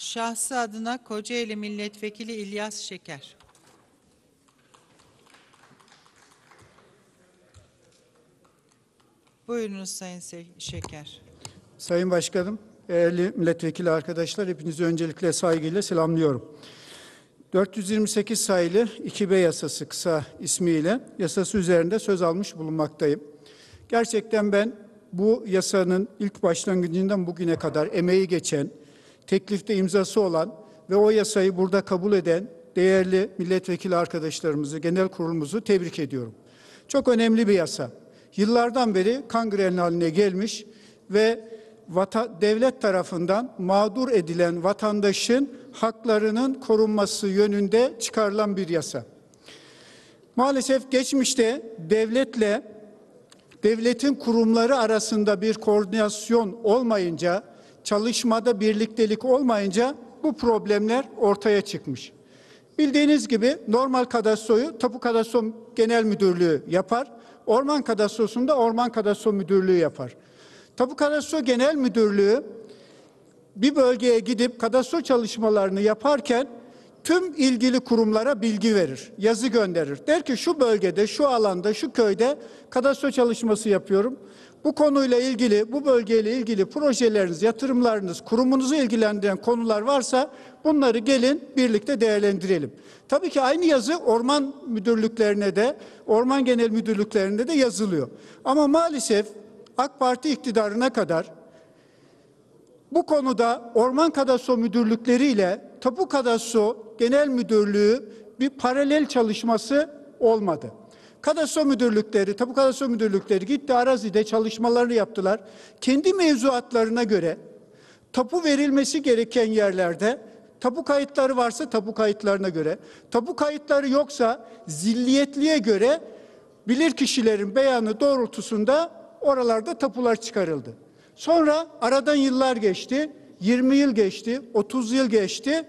Şahsı adına Kocaeli Milletvekili İlyas Şeker. Buyurunuz Sayın Şeker. Sayın Başkanım, değerli milletvekili arkadaşlar, hepinizi öncelikle saygıyla selamlıyorum. 428 sayılı 2B yasası kısa ismiyle yasası üzerinde söz almış bulunmaktayım. Gerçekten ben bu yasanın ilk başlangıcından bugüne kadar emeği geçen, teklifte imzası olan ve o yasayı burada kabul eden değerli milletvekili arkadaşlarımızı, genel kurulumuzu tebrik ediyorum. Çok önemli bir yasa. Yıllardan beri kangren haline gelmiş ve vata, devlet tarafından mağdur edilen vatandaşın haklarının korunması yönünde çıkarılan bir yasa. Maalesef geçmişte devletle devletin kurumları arasında bir koordinasyon olmayınca, çalışmada birliktelik olmayınca bu problemler ortaya çıkmış. Bildiğiniz gibi normal kadastroyu Tapu Kadastro Genel Müdürlüğü yapar. Orman Kadastrosu'nda Orman Kadastro Müdürlüğü yapar. Tapu Kadastro Genel Müdürlüğü bir bölgeye gidip kadastro çalışmalarını yaparken tüm ilgili kurumlara bilgi verir, yazı gönderir. Der ki şu bölgede, şu alanda, şu köyde kadastro çalışması yapıyorum. Bu konuyla ilgili, bu bölgeyle ilgili projeleriniz, yatırımlarınız, kurumunuzu ilgilendiren konular varsa bunları gelin birlikte değerlendirelim. Tabii ki aynı yazı orman müdürlüklerine de, orman genel müdürlüklerinde de yazılıyor. Ama maalesef AK Parti iktidarına kadar bu konuda Orman Kadastro Müdürlükleri ile Tapu Kadastro Genel Müdürlüğü bir paralel çalışması olmadı. Kadastro müdürlükleri, tapu kadastro müdürlükleri gitti arazide çalışmalarını yaptılar. Kendi mevzuatlarına göre tapu verilmesi gereken yerlerde tapu kayıtları varsa tapu kayıtlarına göre, tapu kayıtları yoksa zilliyetliğe göre bilir kişilerin beyanı doğrultusunda oralarda tapular çıkarıldı. Sonra aradan yıllar geçti, 20 yıl geçti, 30 yıl geçti.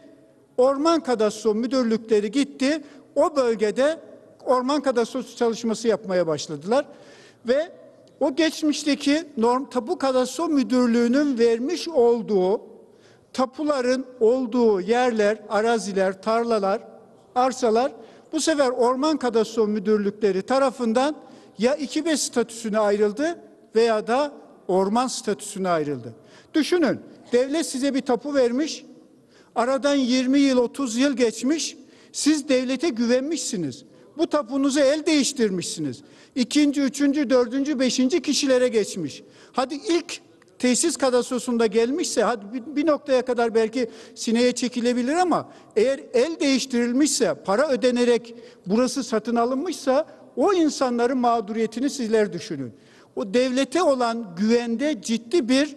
Orman Kadastro Müdürlükleri gitti, o bölgede orman kadastrosu çalışması yapmaya başladılar. Ve o geçmişteki norm tapu kadastro müdürlüğünün vermiş olduğu tapuların olduğu yerler, araziler, tarlalar, arsalar bu sefer orman kadastro müdürlükleri tarafından ya 2B statüsüne ayrıldı veya da orman statüsüne ayrıldı. Düşünün devlet size bir tapu vermiş, aradan 20 yıl 30 yıl geçmiş, siz devlete güvenmişsiniz. Bu tapunuzu el değiştirmişsiniz. İkinci, üçüncü, dördüncü, beşinci kişilere geçmiş. Hadi ilk tesis kadastrosunda gelmişse hadi bir, noktaya kadar belki sineye çekilebilir ama eğer el değiştirilmişse, para ödenerek burası satın alınmışsa o insanların mağduriyetini sizler düşünün. O devlete olan güvende ciddi bir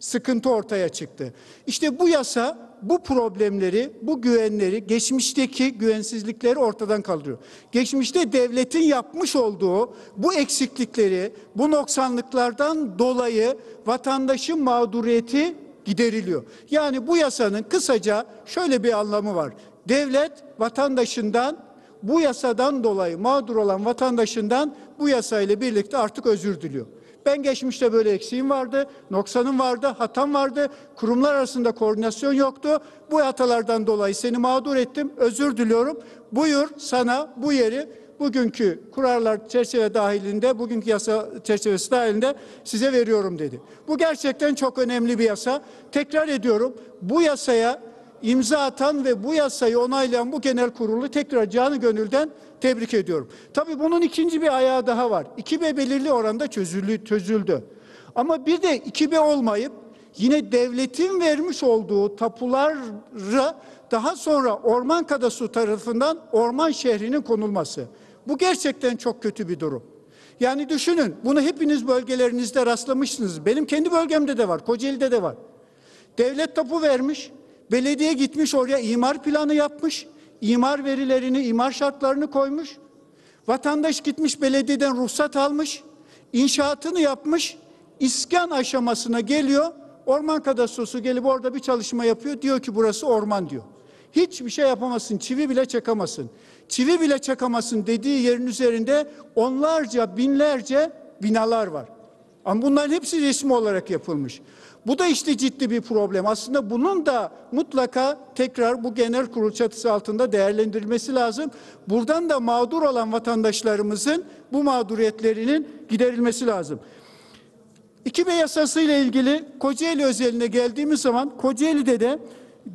sıkıntı ortaya çıktı. İşte bu yasa bu problemleri, bu güvenleri, geçmişteki güvensizlikleri ortadan kaldırıyor. Geçmişte devletin yapmış olduğu bu eksiklikleri, bu noksanlıklardan dolayı vatandaşın mağduriyeti gideriliyor. Yani bu yasanın kısaca şöyle bir anlamı var. Devlet vatandaşından bu yasadan dolayı mağdur olan vatandaşından bu yasayla birlikte artık özür diliyor. Ben geçmişte böyle eksiğim vardı, noksanım vardı, hatam vardı. Kurumlar arasında koordinasyon yoktu. Bu hatalardan dolayı seni mağdur ettim. Özür diliyorum. Buyur sana bu yeri bugünkü kurallar çerçeve dahilinde, bugünkü yasa çerçevesi dahilinde size veriyorum dedi. Bu gerçekten çok önemli bir yasa. Tekrar ediyorum. Bu yasaya imza atan ve bu yasayı onaylayan bu genel kurulu tekrar canı gönülden tebrik ediyorum. Tabii bunun ikinci bir ayağı daha var. 2B belirli oranda çözüldü, çözüldü. Ama bir de 2B olmayıp yine devletin vermiş olduğu tapulara daha sonra orman kadastro tarafından orman şehrinin konulması. Bu gerçekten çok kötü bir durum. Yani düşünün bunu hepiniz bölgelerinizde rastlamışsınız. Benim kendi bölgemde de var, Kocaeli'de de var. Devlet tapu vermiş, belediye gitmiş oraya imar planı yapmış, imar verilerini, imar şartlarını koymuş. Vatandaş gitmiş belediyeden ruhsat almış, inşaatını yapmış, iskan aşamasına geliyor. Orman kadastrosu gelip orada bir çalışma yapıyor. Diyor ki burası orman diyor. Hiçbir şey yapamazsın, çivi bile çakamazsın. Çivi bile çakamazsın dediği yerin üzerinde onlarca, binlerce binalar var. Ama bunların hepsi resmi olarak yapılmış. Bu da işte ciddi bir problem. Aslında bunun da mutlaka tekrar bu genel kurul çatısı altında değerlendirilmesi lazım. Buradan da mağdur olan vatandaşlarımızın bu mağduriyetlerinin giderilmesi lazım. 2B yasası ile ilgili Kocaeli özeline geldiğimiz zaman Kocaeli'de de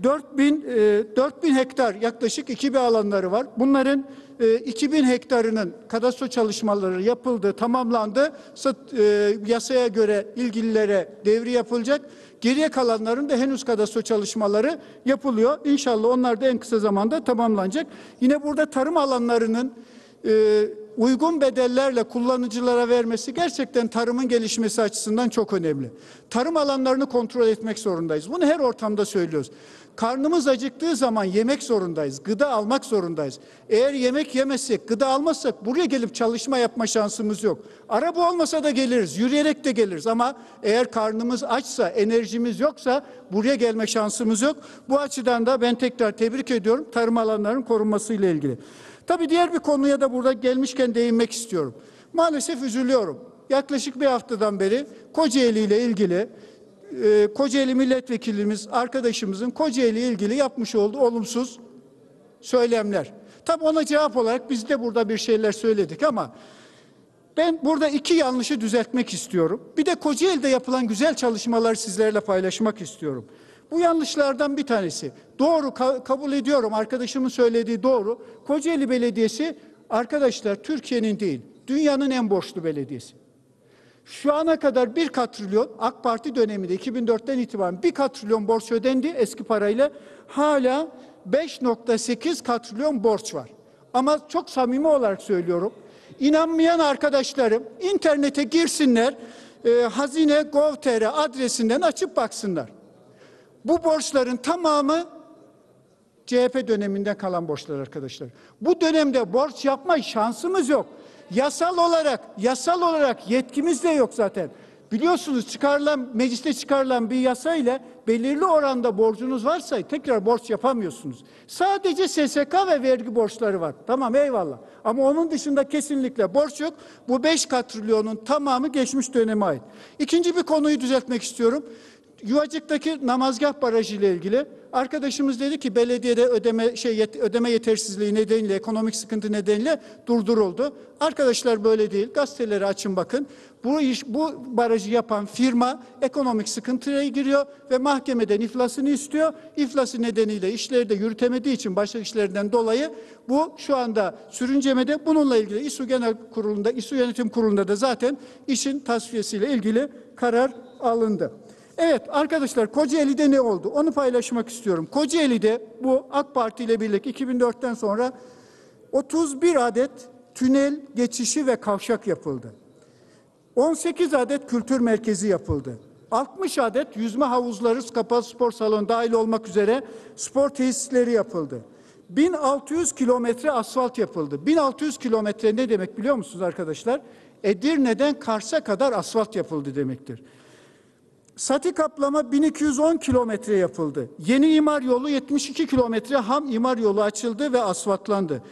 4000 e, 4000 hektar yaklaşık 2B alanları var. Bunların e, 2000 hektarının kadastro çalışmaları yapıldı, tamamlandı. Sat- e, yasaya göre ilgililere devri yapılacak. Geriye kalanların da henüz kadastro çalışmaları yapılıyor. İnşallah onlar da en kısa zamanda tamamlanacak. Yine burada tarım alanlarının e, uygun bedellerle kullanıcılara vermesi gerçekten tarımın gelişmesi açısından çok önemli. Tarım alanlarını kontrol etmek zorundayız. Bunu her ortamda söylüyoruz. Karnımız acıktığı zaman yemek zorundayız. Gıda almak zorundayız. Eğer yemek yemezsek, gıda almazsak buraya gelip çalışma yapma şansımız yok. Araba olmasa da geliriz, yürüyerek de geliriz ama eğer karnımız açsa, enerjimiz yoksa buraya gelme şansımız yok. Bu açıdan da ben tekrar tebrik ediyorum tarım alanlarının korunmasıyla ilgili. Tabii diğer bir konuya da burada gelmişken değinmek istiyorum. Maalesef üzülüyorum. Yaklaşık bir haftadan beri Kocaeli ile ilgili e, Kocaeli milletvekilimiz arkadaşımızın Kocaeli ile ilgili yapmış olduğu olumsuz söylemler. Tabii ona cevap olarak biz de burada bir şeyler söyledik ama ben burada iki yanlışı düzeltmek istiyorum. Bir de Kocaeli'de yapılan güzel çalışmaları sizlerle paylaşmak istiyorum. Bu yanlışlardan bir tanesi. Doğru ka- kabul ediyorum arkadaşımın söylediği doğru. Kocaeli Belediyesi arkadaşlar Türkiye'nin değil dünyanın en borçlu belediyesi. Şu ana kadar bir katrilyon AK Parti döneminde 2004'ten itibaren bir katrilyon borç ödendi eski parayla. Hala 5.8 katrilyon borç var. Ama çok samimi olarak söylüyorum. İnanmayan arkadaşlarım internete girsinler. E, Hazine adresinden açıp baksınlar. Bu borçların tamamı CHP döneminden kalan borçlar arkadaşlar. Bu dönemde borç yapma şansımız yok. Yasal olarak, yasal olarak yetkimiz de yok zaten. Biliyorsunuz çıkarılan, mecliste çıkarılan bir yasa ile belirli oranda borcunuz varsa tekrar borç yapamıyorsunuz. Sadece SSK ve vergi borçları var. Tamam eyvallah. Ama onun dışında kesinlikle borç yok. Bu 5 katrilyonun tamamı geçmiş döneme ait. İkinci bir konuyu düzeltmek istiyorum. Yuvacık'taki namazgah barajı ile ilgili arkadaşımız dedi ki belediyede ödeme şey ödeme yetersizliği nedeniyle ekonomik sıkıntı nedeniyle durduruldu. Arkadaşlar böyle değil. Gazeteleri açın bakın. Bu iş bu barajı yapan firma ekonomik sıkıntıya giriyor ve mahkemeden iflasını istiyor. İflası nedeniyle işleri de yürütemediği için başka işlerinden dolayı bu şu anda sürüncemede bununla ilgili İSU Genel Kurulu'nda İSU Yönetim Kurulu'nda da zaten işin tasfiyesiyle ilgili karar alındı. Evet arkadaşlar Kocaeli'de ne oldu? Onu paylaşmak istiyorum. Kocaeli'de bu AK Parti ile birlikte 2004'ten sonra 31 adet tünel geçişi ve kavşak yapıldı. 18 adet kültür merkezi yapıldı. 60 adet yüzme havuzları, kapalı spor salonu dahil olmak üzere spor tesisleri yapıldı. 1600 kilometre asfalt yapıldı. 1600 kilometre ne demek biliyor musunuz arkadaşlar? Edirne'den Kars'a kadar asfalt yapıldı demektir. Sati kaplama 1210 kilometre yapıldı. Yeni imar yolu 72 kilometre ham imar yolu açıldı ve asfaltlandı.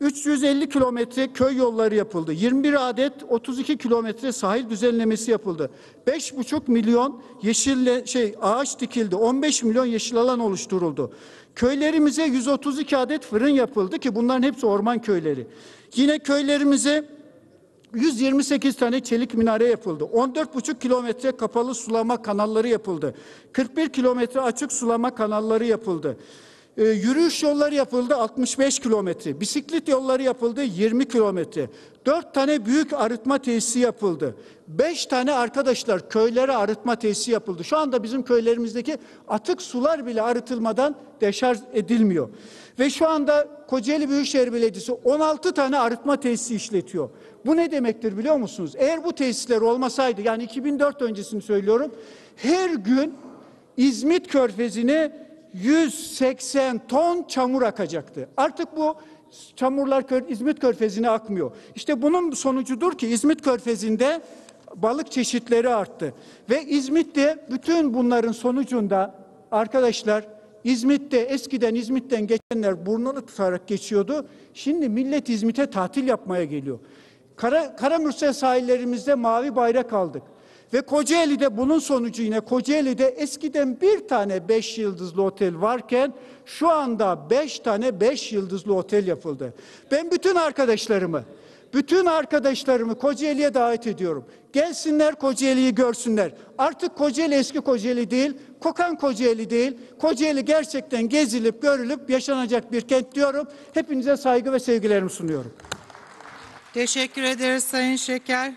350 kilometre köy yolları yapıldı. 21 adet 32 kilometre sahil düzenlemesi yapıldı. 5,5 milyon yeşille şey ağaç dikildi. 15 milyon yeşil alan oluşturuldu. Köylerimize 132 adet fırın yapıldı ki bunların hepsi orman köyleri. Yine köylerimize 128 tane çelik minare yapıldı. 14,5 kilometre kapalı sulama kanalları yapıldı. 41 kilometre açık sulama kanalları yapıldı. Ee, yürüyüş yolları yapıldı 65 kilometre. Bisiklet yolları yapıldı 20 kilometre. 4 tane büyük arıtma tesisi yapıldı. 5 tane arkadaşlar köylere arıtma tesisi yapıldı. Şu anda bizim köylerimizdeki atık sular bile arıtılmadan deşarj edilmiyor. Ve şu anda Kocaeli Büyükşehir Belediyesi 16 tane arıtma tesisi işletiyor. Bu ne demektir biliyor musunuz? Eğer bu tesisler olmasaydı yani 2004 öncesini söylüyorum. Her gün İzmit Körfezi'ne 180 ton çamur akacaktı. Artık bu çamurlar İzmit Körfezi'ne akmıyor. İşte bunun sonucudur ki İzmit Körfezi'nde balık çeşitleri arttı. Ve İzmit'te bütün bunların sonucunda arkadaşlar İzmit'te eskiden İzmit'ten geçenler burnunu tutarak geçiyordu. Şimdi millet İzmit'e tatil yapmaya geliyor. Kara, Karamürsel sahillerimizde mavi bayrak aldık. Ve Kocaeli'de bunun sonucu yine Kocaeli'de eskiden bir tane beş yıldızlı otel varken şu anda beş tane beş yıldızlı otel yapıldı. Ben bütün arkadaşlarımı, bütün arkadaşlarımı Kocaeli'ye davet ediyorum. Gelsinler Kocaeli'yi görsünler. Artık Kocaeli eski Kocaeli değil, kokan Kocaeli değil. Kocaeli gerçekten gezilip görülüp yaşanacak bir kent diyorum. Hepinize saygı ve sevgilerimi sunuyorum. Teşekkür ederiz Sayın Şeker.